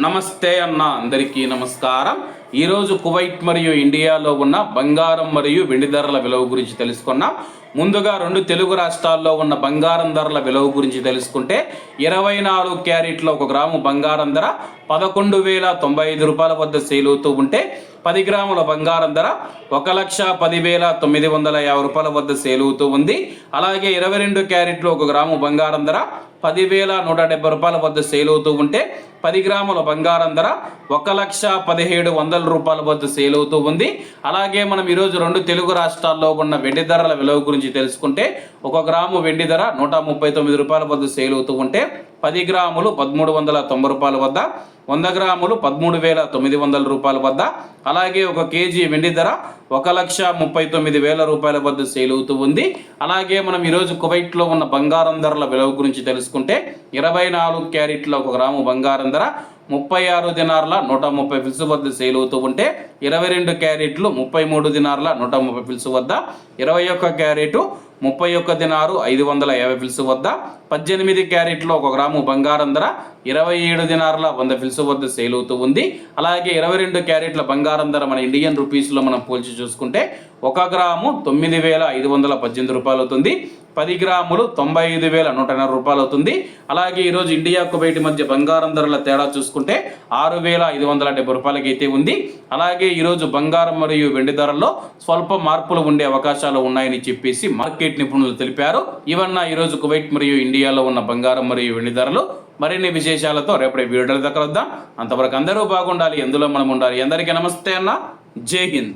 నమస్తే అన్న అందరికీ నమస్కారం. ఈరోజు కువైట్ మరియు ఇండియాలో ఉన్న బంగారం మరియు వెండి ధరల విలువ గురించి తెలుసుకున్నాం. ముందుగా రెండు తెలుగు రాష్ట్రాల్లో ఉన్న బంగారం ధరల విలువ గురించి తెలుసుకుంటే ఇరవై నాలుగు క్యారెట్ల ఒక గ్రాము బంగారం ధర పదకొండు వేల తొంభై ఐదు రూపాయల వద్ద సేల్ అవుతూ ఉంటే పది గ్రాముల బంగారం ధర ఒక లక్ష పదివేల తొమ్మిది వందల యాభై రూపాయల వద్ద సేల్ అవుతూ ఉంది. అలాగే ఇరవై రెండు క్యారెట్లు ఒక గ్రాము బంగారం ధర పదివేల నూట డెబ్బై రూపాయల వద్ద సేల్ అవుతూ ఉంటే పది గ్రాముల బంగారం ధర ఒక లక్ష పదిహేడు వందల రూపాయల వద్ద సేల్ అవుతూ ఉంది. అలాగే మనం ఈరోజు రెండు తెలుగు రాష్ట్రాల్లో ఉన్న వెండి ధరల విలువ గురించి తెలుసుకుంటే ఒక గ్రాము వెండి ధర నూట ముప్పై తొమ్మిది రూపాయల వద్ద సేల్ అవుతూ ఉంటే పది గ్రాములు పదమూడు వందల తొంభై రూపాయల వద్ద వంద గ్రాములు పదమూడు వేల తొమ్మిది వందల రూపాయల వద్ద అలాగే ఒక కేజీ వెండి ధర ఒక లక్ష ముప్పై తొమ్మిది వేల రూపాయల వద్ద సేల్ అవుతూ ఉంది. అలాగే మనం ఈరోజు కువైట్లో ఉన్న బంగారం ధరల విలువ గురించి తెలుసుకుంటే ఇరవై నాలుగు క్యారెట్ల ఒక గ్రాము బంగారం ధర ముప్పై ఆరు దినార్ల నూట ముప్పై ఫిల్స్ వద్ద సేల్ అవుతూ ఉంటే ఇరవై రెండు క్యారెట్లు ముప్పై మూడు దినార్ల నూట ముప్పై ఫిల్స్ వద్ద ఇరవై ఒక్క క్యారెట్ ముప్పై ఒక్క దినారు ఐదు వందల యాభై ఫిల్స్ వద్ద పద్దెనిమిది క్యారెట్లు ఒక గ్రాము బంగారం ధర ఇరవై ఏడు దినార్ల వంద ఫిల్స్ వద్ద సేల్ అవుతూ ఉంది. అలాగే ఇరవై రెండు క్యారెట్ల బంగారం ధర మన ఇండియన్ రూపీస్లో మనం పోల్చి చూసుకుంటే ఒక గ్రాము తొమ్మిది వేల ఐదు వందల పద్దెనిమిది రూపాయలు అవుతుంది. పది గ్రాములు తొంభై ఐదు వేల నూట ఎనభై రూపాయలు అవుతుంది. అలాగే ఈరోజు ఇండియా కువైట్ మధ్య బంగారం ధరల తేడా చూసుకుంటే ఆరు వేల ఐదు వందల డెబ్బై రూపాయలకి అయితే ఉంది. అలాగే ఈరోజు బంగారం మరియు వెండి ధరల్లో స్వల్ప మార్పులు ఉండే అవకాశాలు ఉన్నాయని చెప్పేసి మార్కెట్ నిపుణులు తెలిపారు. ఇవన్న ఈరోజు కువైట్ మరియు ఇండియాలో ఉన్న బంగారం మరియు వెండి ధరలు మరిన్ని విశేషాలతో రేపటి వీడియోల దగ్గర వద్దాం. అంతవరకు అందరూ బాగుండాలి ఎందులో మనం ఉండాలి. అందరికీ నమస్తే అన్న. జై హింద్.